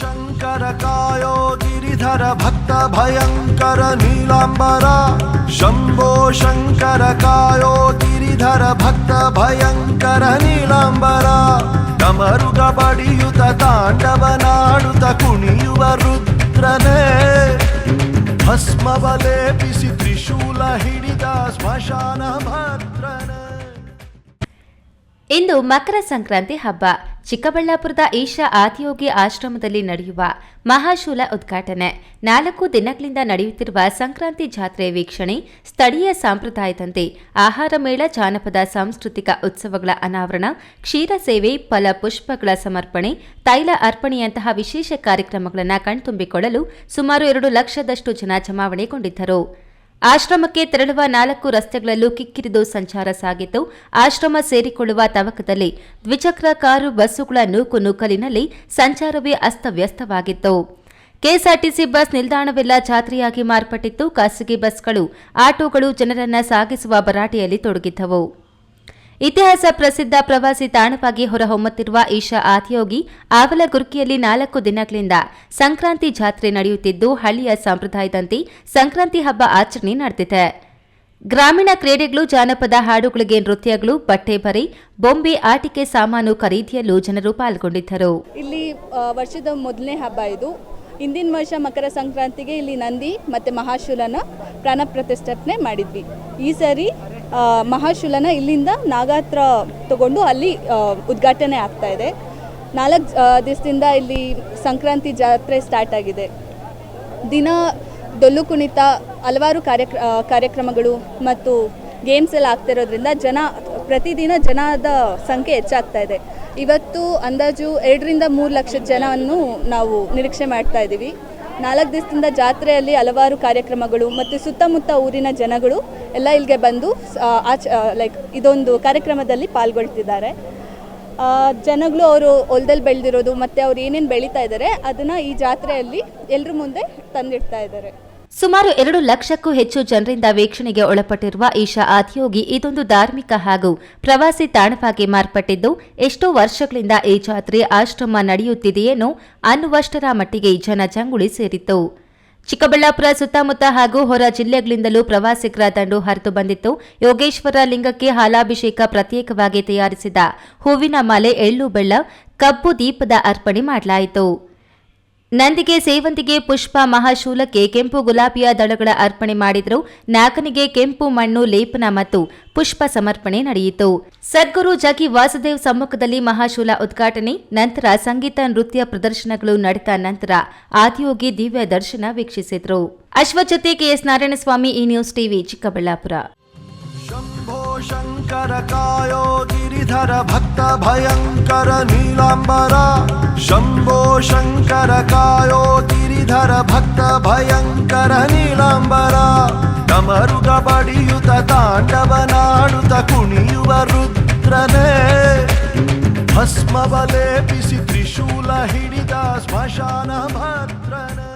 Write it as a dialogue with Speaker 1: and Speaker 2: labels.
Speaker 1: ಶಂಕರ ಕಾಯೋ ಗಿರಿಧರ ಭಕ್ತ ಭಯಂಕರ ನೀಲಾಂಬರ. ಶಂಭೋ ಶಂಕರ ಕಾಯೋ ಗಿರಿಧರ ಭಕ್ತ ಭಯಂಕರ ನೀಲಾಂಬರ. ಕಮರುಗ ಬಡಿಯುತ ತಾಂಡವನಾಡುತ್ತ ಕುಣಿಯುವ ರುದ್ರನೇ. ಭಸ್ಮವ ಲೇಪಿಸಿ ತ್ರಿಶೂಲ ಹಿಡಿದ ಸ್ಮಶಾನ ಭದ್ರನೇ.
Speaker 2: ಇಂದು ಮಕರ ಸಂಕ್ರಾಂತಿ ಹಬ್ಬ. ಚಿಕ್ಕಬಳ್ಳಾಪುರದ ಈಶಾ ಆದಿಯೋಗಿ ಆಶ್ರಮದಲ್ಲಿ ನಡೆಯುವ ಮಹಾಶೂಲ ಉದ್ಘಾಟನೆ. ನಾಲ್ಕು ದಿನಗಳಿಂದ ನಡೆಯುತ್ತಿರುವ ಸಂಕ್ರಾಂತಿ ಜಾತ್ರೆ ವೀಕ್ಷಣೆ, ಸ್ಥಳೀಯ ಸಾಂಪ್ರದಾಯದಂತೆ ಆಹಾರ ಮೇಳ, ಜಾನಪದ ಸಾಂಸ್ಕೃತಿಕ ಉತ್ಸವಗಳ ಅನಾವರಣ, ಕ್ಷೀರ ಸೇವೆ, ಫಲ ಪುಷ್ಪಗಳ ಸಮರ್ಪಣೆ, ತೈಲ ಅರ್ಪಣೆಯಂತಹ ವಿಶೇಷ ಕಾರ್ಯಕ್ರಮಗಳನ್ನು ಕಣ್ತುಂಬಿಕೊಳ್ಳಲು ಸುಮಾರು ಎರಡು ಲಕ್ಷದಷ್ಟು ಜನ ಜಮಾವಣೆಗೊಂಡಿದ್ದರು. ಆಶ್ರಮಕ್ಕೆ ತೆರಳುವ ನಾಲ್ಕು ರಸ್ತೆಗಳಲ್ಲೂ ಕಿಕ್ಕಿರಿದು ಸಂಚಾರ ಸಾಗಿದ್ದು, ಆಶ್ರಮ ಸೇರಿಕೊಳ್ಳುವ ತವಕದಲ್ಲಿ ದ್ವಿಚಕ್ರ ಕಾರು, ಬಸ್ಸುಗಳ ನೂಕು ನೂಕಲಿನಲ್ಲಿ ಸಂಚಾರವೇ ಅಸ್ತವ್ಯಸ್ತವಾಗಿತ್ತು. KSRTC bus ನಿಲ್ದಾಣವೆಲ್ಲ ಜಾತ್ರೆಯಾಗಿ ಮಾರ್ಪಟ್ಟಿತ್ತು. ಖಾಸಗಿ ಬಸ್ಗಳು, ಆಟೋಗಳು ಜನರನ್ನ ಸಾಗಿಸುವ ಭರಾಟೆಯಲ್ಲಿ ತೊಡಗಿದ್ದವು. ಇತಿಹಾಸ ಪ್ರಸಿದ್ಧ ಪ್ರವಾಸಿ ತಾಣವಾಗಿ ಹೊರಹೊಮ್ಮುತ್ತಿರುವ ಈಶಾ ಆದಿಯೋಗಿ ಆವಲಗುರ್ಕಿಯಲ್ಲಿ ನಾಲ್ಕು ದಿನಗಳಿಂದ ಸಂಕ್ರಾಂತಿ ಜಾತ್ರೆ ನಡೆಯುತ್ತಿದ್ದು, ಹಳ್ಳಿಯ ಸಂಪ್ರದಾಯದಂತೆ ಸಂಕ್ರಾಂತಿ ಹಬ್ಬ ಆಚರಣೆ ನಡೆದಿದೆ. ಗ್ರಾಮೀಣ ಕ್ರೀಡೆಗಳು, ಜಾನಪದ ಹಾಡುಗಳಿಗೆ ನೃತ್ಯಗಳು, ಬಟ್ಟೆ ಬರೆ, ಬೊಂಬೆ ಆಟಿಕೆ ಸಾಮಾನು ಖರೀದಿಯಲ್ಲೂ ಜನರು ಪಾಲ್ಗೊಂಡಿದ್ದರು.
Speaker 3: ಇಲ್ಲಿ ವರ್ಷದ ಮೊದಲನೇ ಹಬ್ಬ ಇದು. ಹಿಂದಿನ ವರ್ಷ ಮಕರ ಸಂಕ್ರಾಂತಿಗೆ ಇಲ್ಲಿ ನಂದಿ ಮತ್ತು ಮಹಾಶೂಲನ ಪ್ರಾಣ ಪ್ರತಿಷ್ಠಾಪನೆ ಮಾಡಿದ್ವಿ. ಈ ಸರಿ ಮಹಾಶೂಲನ ಇಲ್ಲಿಂದ ನಾಗಾತ್ರ ತಗೊಂಡು ಅಲ್ಲಿ ಉದ್ಘಾಟನೆ ಆಗ್ತಾ ಇದೆ. ನಾಲ್ಕು ದಿವಸದಿಂದ ಇಲ್ಲಿ ಸಂಕ್ರಾಂತಿ ಜಾತ್ರೆ ಸ್ಟಾರ್ಟ್ ಆಗಿದೆ. ದಿನ ಡೊಳ್ಳು ಕುಣಿತ, ಹಲವಾರು ಕಾರ್ಯಕ್ರ ಕಾರ್ಯಕ್ರಮಗಳು ಮತ್ತು ಗೇಮ್ಸ್ ಎಲ್ಲ ಆಗ್ತಿರೋದ್ರಿಂದ ಜನ, ಪ್ರತಿದಿನ ಜನದ ಸಂಖ್ಯೆ ಹೆಚ್ಚಾಗ್ತಾ ಇದೆ. ಇವತ್ತು ಅಂದಾಜು ಎರಡರಿಂದ ಮೂರು ಲಕ್ಷ ಜನವನ್ನು ನಾವು ನಿರೀಕ್ಷೆ ಮಾಡ್ತಾ ಇದ್ದೀವಿ. ನಾಲ್ಕು ದಿವಸದಿಂದ ಜಾತ್ರೆಯಲ್ಲಿ ಹಲವಾರು ಕಾರ್ಯಕ್ರಮಗಳು ಮತ್ತು ಸುತ್ತಮುತ್ತ ಊರಿನ ಜನಗಳು ಎಲ್ಲ ಇಲ್ಲಿಗೆ ಬಂದು ಆಚ ಲೈಕ್ ಇದೊಂದು ಕಾರ್ಯಕ್ರಮದಲ್ಲಿ ಪಾಲ್ಗೊಳ್ತಿದ್ದಾರೆ. ಜನಗಳು ಅವರು ಹೊಲದಲ್ಲಿ ಬೆಳೆದಿರೋದು ಮತ್ತು ಅವ್ರು ಏನೇನು ಬೆಳೀತಾ ಇದ್ದಾರೆ ಅದನ್ನು ಈ ಜಾತ್ರೆಯಲ್ಲಿ ಎಲ್ಲರ ಮುಂದೆ ತಂದಿಡ್ತಾ ಇದ್ದಾರೆ
Speaker 2: ಸುಮಾರು ಎರಡು ಲಕ್ಷಕ್ಕೂ ಹೆಚ್ಚು ಜನರಿಂದ ವೀಕ್ಷಣೆಗೆ ಒಳಪಟ್ಟಿರುವ ಈಶಾ ಆದಿಯೋಗಿ ಇದೊಂದು ಧಾರ್ಮಿಕ ಹಾಗೂ ಪ್ರವಾಸಿ ತಾಣವಾಗಿ ಮಾರ್ಪಟ್ಟಿದ್ದು, ಎಷ್ಟೋ ವರ್ಷಗಳಿಂದ ಈ ಜಾತ್ರೆ ಆಶ್ರಮ ನಡೆಯುತ್ತಿದೆಯೇನೋ ಅನ್ನುವಷ್ಟರ ಮಟ್ಟಿಗೆ ಜನಜಂಗುಳಿ ಸೇರಿತ್ತು. ಚಿಕ್ಕಬಳ್ಳಾಪುರ ಸುತ್ತಮುತ್ತ ಹಾಗೂ ಹೊರ ಜಿಲ್ಲೆಗಳಿಂದಲೂ ಪ್ರವಾಸಿಗರ ದಂಡು ಹರಿದು ಬಂದಿತ್ತು. ಯೋಗೇಶ್ವರ ಲಿಂಗಕ್ಕೆ ಹಾಲಾಭಿಷೇಕ ಪ್ರತ್ಯೇಕವಾಗಿ ತಯಾರಿಸಿದ ಹೂವಿನ ಮಾಲೆ ಎಳ್ಳು ಬೆಳ್ಳ ಕಬ್ಬು ದೀಪದ ಅರ್ಪಣೆ ಮಾಡಲಾಯಿತು. ನಂದಿಗೆ ಸೇವಂತಿಗೆ ಪುಷ್ಪ ಮಹಾಶೂಲಕ್ಕೆ ಕೆಂಪು ಗುಲಾಬಿಯ ದಳಗಳ ಅರ್ಪಣೆ ಮಾಡಿದರು. ನಾಗನಿಗೆ ಕೆಂಪು ಮಣ್ಣು, ಲೇಪನ ಮತ್ತು ಪುಷ್ಪ ಸಮರ್ಪಣೆ ನಡೆಯಿತು. ಸದ್ಗುರು ಜಗಿ ವಾಸುದೇವ್ ಸಮ್ಮುಖದಲ್ಲಿ ಮಹಾಶೂಲ ಉದ್ಘಾಟನೆ, ನಂತರ ಸಂಗೀತ ನೃತ್ಯ ಪ್ರದರ್ಶನಗಳು ನಡೆದ ನಂತರ ಆದಿಯೋಗಿ ದಿವ್ಯ ದರ್ಶನ ವೀಕ್ಷಿಸಿದರು. ಅಶ್ವಜತೆ ಕೆಎಸ್ ನಾರಾಯಣಸ್ವಾಮಿ, ಈ ನ್ಯೂಸ್ ಟಿವಿ ಚಿಕ್ಕಬಳ್ಳಾಪುರ.
Speaker 1: ಶಂಕರ ಕಾಯೋ ಗಿರಿಧರ ಭಕ್ತ ಭಯಂಕರ ನೀಲಾಂಬರ. ಶಂಭೋ ಶಂಕರ ಕಾಯೋ ಗಿರಿಧರ ಭಕ್ತ ಭಯಂಕರ ನೀಲಾಂಬರ. ಕಮರುಗ ಬಡಿಯುತ ತಾಂಡವನಾಡುತ್ತ ಕುಣಿಯುವ ರುದ್ರನೇ. ಭಸ್ಮವ ಲೇಪಿಸಿ ತ್ರಿಶೂಲ ಹಿಡಿದ ಸ್ಮಶಾನ ಭದ್ರನೇ.